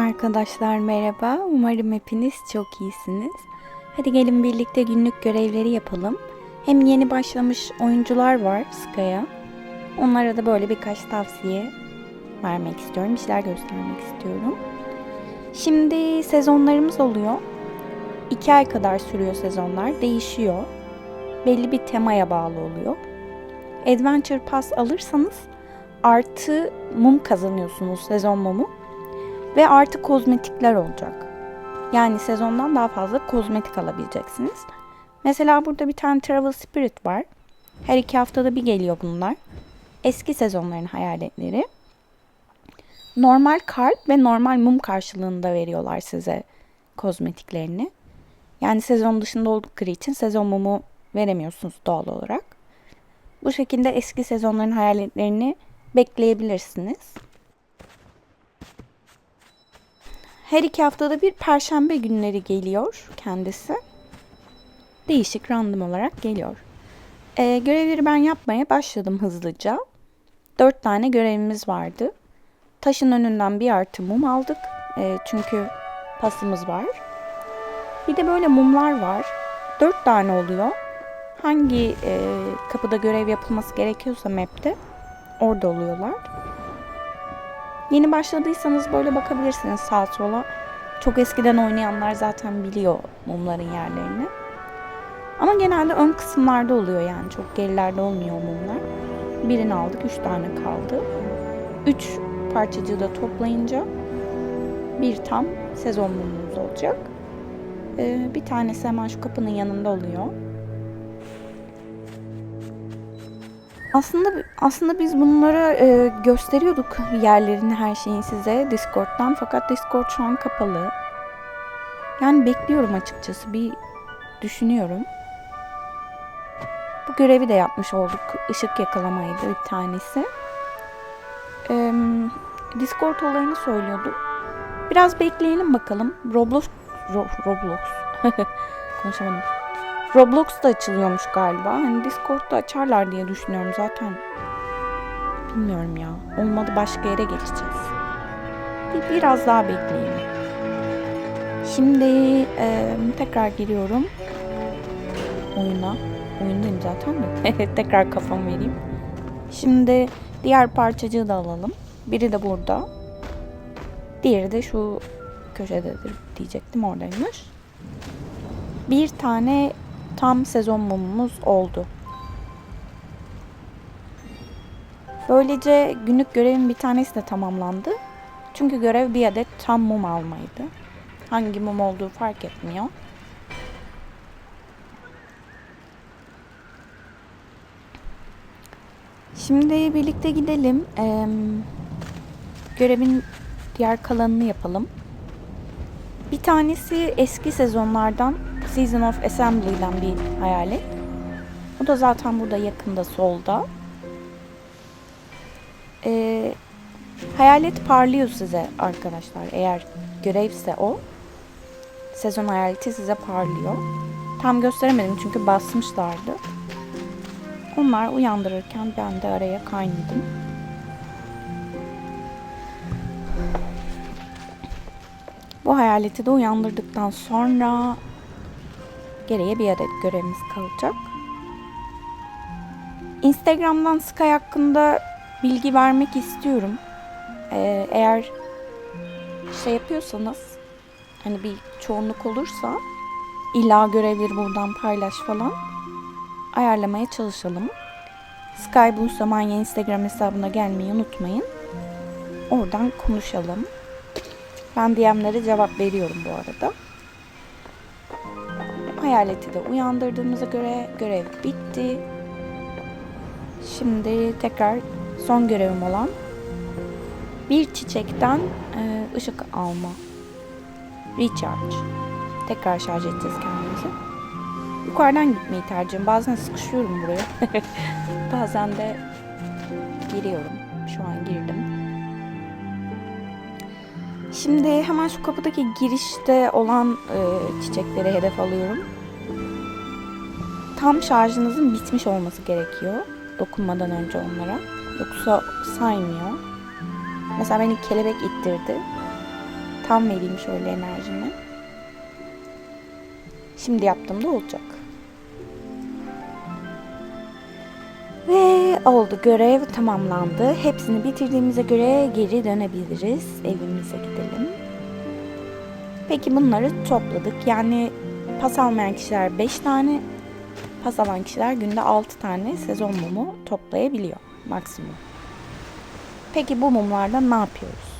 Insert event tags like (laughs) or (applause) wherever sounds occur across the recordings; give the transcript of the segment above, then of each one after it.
Arkadaşlar merhaba. Umarım hepiniz çok iyisiniz. Hadi gelin birlikte günlük görevleri yapalım. Hem yeni başlamış oyuncular var Sky'a. Onlara da böyle birkaç tavsiye vermek istiyorum. Bir şeyler göstermek istiyorum. Şimdi sezonlarımız oluyor. İki ay kadar sürüyor sezonlar. Değişiyor. Belli bir temaya bağlı oluyor. Adventure Pass alırsanız artı mum kazanıyorsunuz sezon mumu. Ve artı kozmetikler olacak. Yani sezondan daha fazla kozmetik alabileceksiniz. Mesela burada bir tane Travel Spirit var. Her iki haftada bir geliyor bunlar. Eski sezonların hayaletleri. Normal kart ve normal mum karşılığında veriyorlar size kozmetiklerini. Yani sezon dışında oldukları için sezon mumu veremiyorsunuz doğal olarak. Bu şekilde eski sezonların hayaletlerini bekleyebilirsiniz. Her iki haftada bir perşembe günleri geliyor kendisi. Değişik random olarak geliyor. Ee, görevleri ben yapmaya başladım hızlıca. Dört tane görevimiz vardı. Taşın önünden bir artı mum aldık. Ee, çünkü pasımız var. Bir de böyle mumlar var. Dört tane oluyor. Hangi e, kapıda görev yapılması gerekiyorsa map'te orada oluyorlar. Yeni başladıysanız böyle bakabilirsiniz sağa sola. Çok eskiden oynayanlar zaten biliyor mumların yerlerini. Ama genelde ön kısımlarda oluyor yani çok gerilerde olmuyor mumlar. Birini aldık, üç tane kaldı. Üç parçacığı da toplayınca bir tam sezon mumumuz olacak. Ee, bir tanesi hemen şu kapının yanında oluyor. Aslında aslında biz bunları e, gösteriyorduk yerlerini her şeyin size Discord'dan fakat Discord şu an kapalı. Yani bekliyorum açıkçası bir düşünüyorum. Bu görevi de yapmış olduk. Işık yakalamaydı bir tanesi. Ee, Discord olayını söylüyordum. Biraz bekleyelim bakalım. Roblox Ro- Roblox (laughs) konuşamadım. Roblox da açılıyormuş galiba. Hani Discord'da açarlar diye düşünüyorum zaten. Bilmiyorum ya. Olmadı başka yere geçeceğiz. Bir, biraz daha bekleyelim. Şimdi e, tekrar giriyorum. Oyuna. Oyundayım zaten de. (laughs) tekrar kafamı vereyim. Şimdi diğer parçacığı da alalım. Biri de burada. Diğeri de şu köşededir diyecektim oradaymış. Bir tane tam sezon mumumuz oldu. Böylece günlük görevin bir tanesi de tamamlandı. Çünkü görev bir adet tam mum almaydı. Hangi mum olduğu fark etmiyor. Şimdi birlikte gidelim. Ee, görevin diğer kalanını yapalım. Bir tanesi eski sezonlardan Season of Assembly'den bir hayalet. O da zaten burada yakında solda. Ee, hayalet parlıyor size arkadaşlar. Eğer görevse o. Sezon hayaleti size parlıyor. Tam gösteremedim çünkü basmışlardı. Onlar uyandırırken ben de araya kaynadım. Bu hayaleti de uyandırdıktan sonra geriye bir adet görevimiz kalacak. Instagram'dan Sky hakkında bilgi vermek istiyorum. Ee, eğer şey yapıyorsanız hani bir çoğunluk olursa illa görevleri buradan paylaş falan ayarlamaya çalışalım. Sky bu Samanya Instagram hesabına gelmeyi unutmayın. Oradan konuşalım. Ben DM'lere cevap veriyorum bu arada. Hayaleti de uyandırdığımıza göre görev bitti. Şimdi tekrar son görevim olan bir çiçekten e, ışık alma. Recharge. Tekrar şarj edeceğiz kendimizi. Yukarıdan gitmeyi tercih ediyorum. Bazen sıkışıyorum buraya. (laughs) Bazen de giriyorum. Şu an girdim. Şimdi hemen şu kapıdaki girişte olan e, çiçekleri hedef alıyorum. Tam şarjınızın bitmiş olması gerekiyor. Dokunmadan önce onlara. Yoksa saymıyor. Mesela beni kelebek ittirdi. Tam vereyim şöyle enerjimi. Şimdi yaptığımda olacak. Oldu görev tamamlandı. Hepsini bitirdiğimize göre geri dönebiliriz. Evimize gidelim. Peki bunları topladık. Yani pas almayan kişiler 5 tane, pas alan kişiler günde 6 tane sezon mumu toplayabiliyor maksimum. Peki bu mumlardan ne yapıyoruz?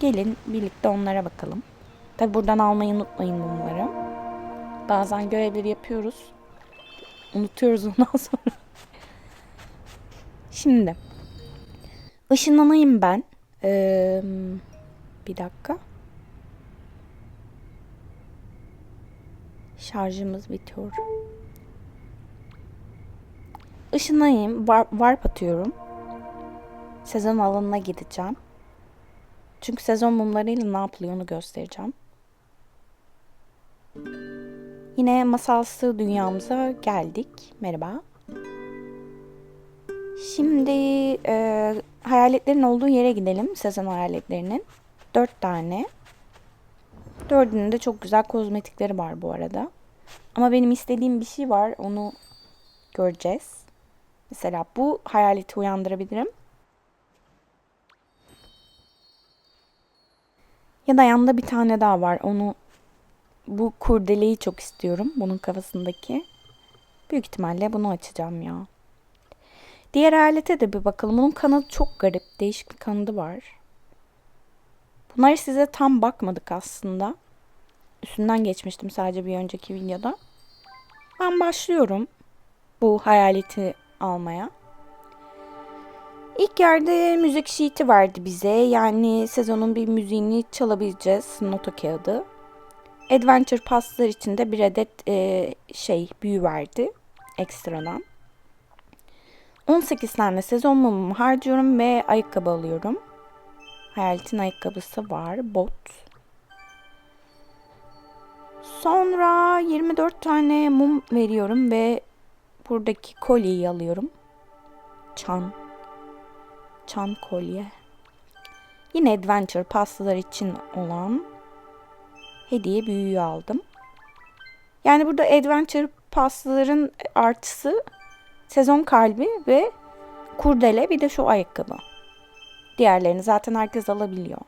Gelin birlikte onlara bakalım. Tabi buradan almayı unutmayın mumları. Bazen görevleri yapıyoruz. Unutuyoruz ondan (laughs) sonra. Şimdi. ışınlanayım ben. Ee, bir dakika. Şarjımız bitiyor. Işınlayayım. War, warp atıyorum. Sezon alanına gideceğim. Çünkü sezon mumlarıyla ne yapılıyor onu göstereceğim. Yine masalsı dünyamıza geldik. Merhaba. Şimdi e, hayaletlerin olduğu yere gidelim. Sezon hayaletlerinin. Dört tane. Dördünün de çok güzel kozmetikleri var bu arada. Ama benim istediğim bir şey var. Onu göreceğiz. Mesela bu hayaleti uyandırabilirim. Ya da yanında bir tane daha var. Onu bu kurdeleyi çok istiyorum. Bunun kafasındaki. Büyük ihtimalle bunu açacağım ya. Diğer alete de bir bakalım. Onun kanadı çok garip. Değişik bir kanadı var. Bunları size tam bakmadık aslında. Üstünden geçmiştim sadece bir önceki videoda. Ben başlıyorum bu hayaleti almaya. İlk yerde müzik sheet'i verdi bize. Yani sezonun bir müziğini çalabileceğiz. Nota kağıdı. Adventure Pass'lar için de bir adet e, şey büyü verdi ekstradan. 18 tane sezon mumumu harcıyorum ve ayakkabı alıyorum. Hayaletin ayakkabısı var. Bot. Sonra 24 tane mum veriyorum ve buradaki kolyeyi alıyorum. Çan. Çan kolye. Yine Adventure pastalar için olan hediye büyüğü aldım. Yani burada Adventure pastaların artısı sezon kalbi ve kurdele bir de şu ayakkabı. Diğerlerini zaten herkes alabiliyor.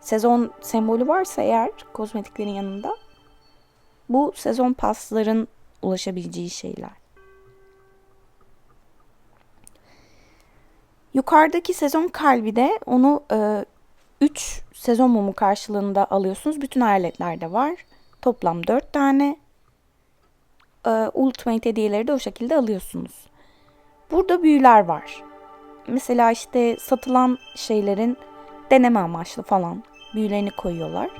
Sezon sembolü varsa eğer kozmetiklerin yanında bu sezon pasların ulaşabileceği şeyler. Yukarıdaki sezon kalbi de onu 3 e, sezon mumu karşılığında alıyorsunuz. Bütün hayaletlerde var. Toplam 4 tane. E, Ultimate hediyeleri de o şekilde alıyorsunuz. Burada büyüler var. Mesela işte satılan şeylerin deneme amaçlı falan büyülerini koyuyorlar.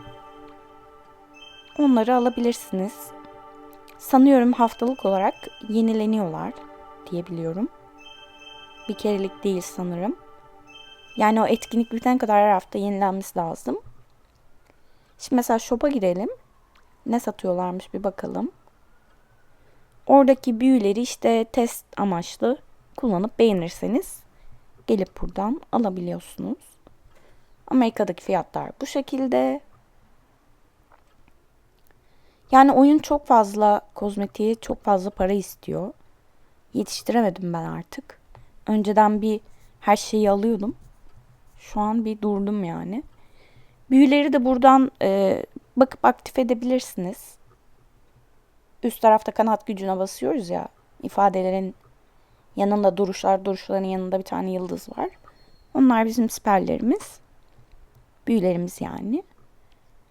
Onları alabilirsiniz. Sanıyorum haftalık olarak yenileniyorlar diyebiliyorum. Bir kerelik değil sanırım. Yani o etkinlik bitene kadar her hafta yenilenmesi lazım. Şimdi mesela shop'a girelim. Ne satıyorlarmış bir bakalım. Oradaki büyüleri işte test amaçlı kullanıp beğenirseniz gelip buradan alabiliyorsunuz. Amerika'daki fiyatlar bu şekilde. Yani oyun çok fazla kozmetiğe çok fazla para istiyor. Yetiştiremedim ben artık. Önceden bir her şeyi alıyordum. Şu an bir durdum yani. Büyüleri de buradan e, bakıp aktif edebilirsiniz. Üst tarafta kanat gücüne basıyoruz ya. ifadelerin yanında duruşlar, duruşların yanında bir tane yıldız var. Onlar bizim siperlerimiz. Büyülerimiz yani.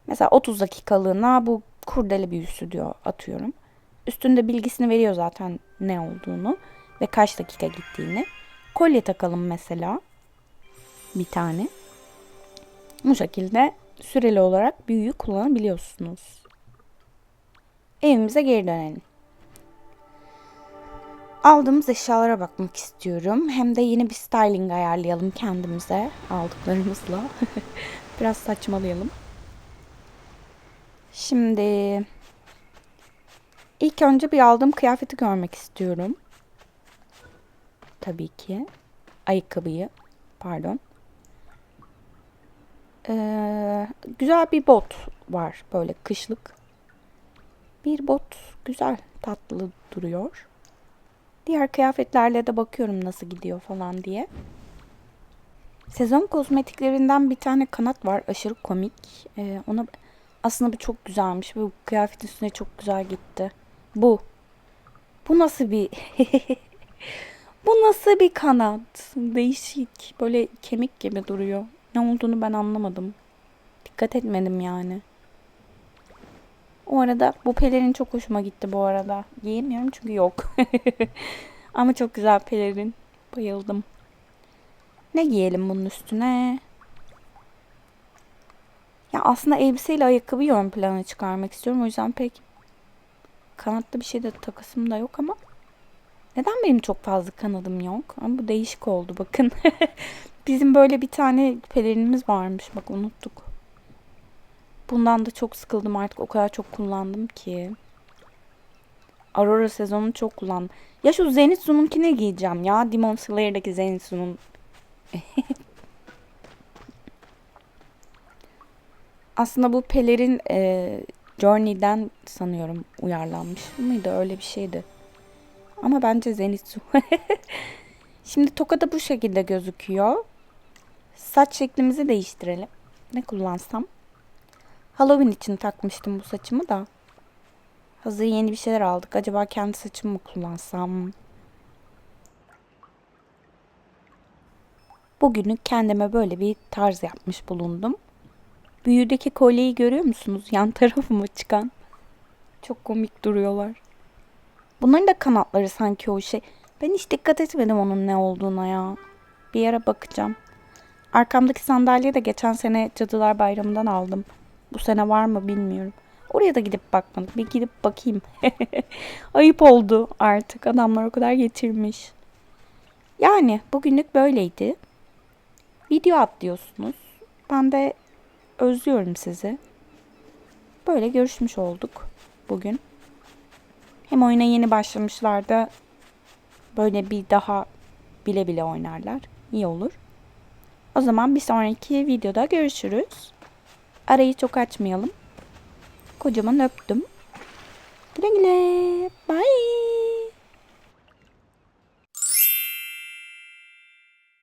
Mesela 30 dakikalığına bu kurdele büyüsü diyor atıyorum. Üstünde bilgisini veriyor zaten ne olduğunu ve kaç dakika gittiğini. Kolye takalım mesela. Bir tane. Bu şekilde süreli olarak büyüyü kullanabiliyorsunuz. Evimize geri dönelim. Aldığımız eşyalara bakmak istiyorum. Hem de yeni bir styling ayarlayalım kendimize aldıklarımızla. (laughs) Biraz saçmalayalım. Şimdi ilk önce bir aldığım kıyafeti görmek istiyorum. Tabii ki. Ayakkabıyı. Pardon. Ee, güzel bir bot var böyle kışlık. Bir bot güzel, tatlı duruyor. Diğer kıyafetlerle de bakıyorum nasıl gidiyor falan diye. Sezon kozmetiklerinden bir tane kanat var. Aşırı komik. Ee, ona aslında bu çok güzelmiş. Bu kıyafet üstüne çok güzel gitti. Bu. Bu nasıl bir (laughs) Bu nasıl bir kanat? Değişik. Böyle kemik gibi duruyor. Ne olduğunu ben anlamadım. Dikkat etmedim yani. O arada bu pelerin çok hoşuma gitti bu arada. Giyemiyorum çünkü yok. (laughs) Ama çok güzel pelerin. Bayıldım. Ne giyelim bunun üstüne? Ya aslında elbiseyle ayakkabıyı ön plana çıkarmak istiyorum. O yüzden pek kanatlı bir şey de takasım da yok ama neden benim çok fazla kanadım yok? Ama bu değişik oldu bakın. (laughs) Bizim böyle bir tane pelerinimiz varmış. Bak unuttuk. Bundan da çok sıkıldım artık. O kadar çok kullandım ki. Aurora sezonunu çok kullandım. Ya şu Zenitsu'nunkine giyeceğim ya. Demon Slayer'daki Zenitsu'nun. (laughs) Aslında bu pelerin e, Journey'den sanıyorum uyarlanmış mıydı? Öyle bir şeydi. Ama bence Zenitsu. (laughs) Şimdi toka da bu şekilde gözüküyor. Saç şeklimizi değiştirelim. Ne kullansam? Halloween için takmıştım bu saçımı da. Hazır yeni bir şeyler aldık. Acaba kendi saçımı mı kullansam? Bugünü kendime böyle bir tarz yapmış bulundum. Büyüdeki kolyeyi görüyor musunuz? Yan (laughs) tarafıma çıkan. Çok komik duruyorlar. Bunların da kanatları sanki o şey. Ben hiç dikkat etmedim onun ne olduğuna ya. Bir ara bakacağım. Arkamdaki sandalye de geçen sene Cadılar Bayramı'ndan aldım. Bu sene var mı bilmiyorum. Oraya da gidip bakmadık. Bir gidip bakayım. (laughs) Ayıp oldu artık. Adamlar o kadar getirmiş. Yani bugünlük böyleydi. Video atlıyorsunuz. Ben de özlüyorum sizi. Böyle görüşmüş olduk bugün. Hem oyuna yeni başlamışlar da böyle bir daha bile bile oynarlar. İyi olur. O zaman bir sonraki videoda görüşürüz. Arayı çok açmayalım. Kocaman öptüm. Güle güle. Bye.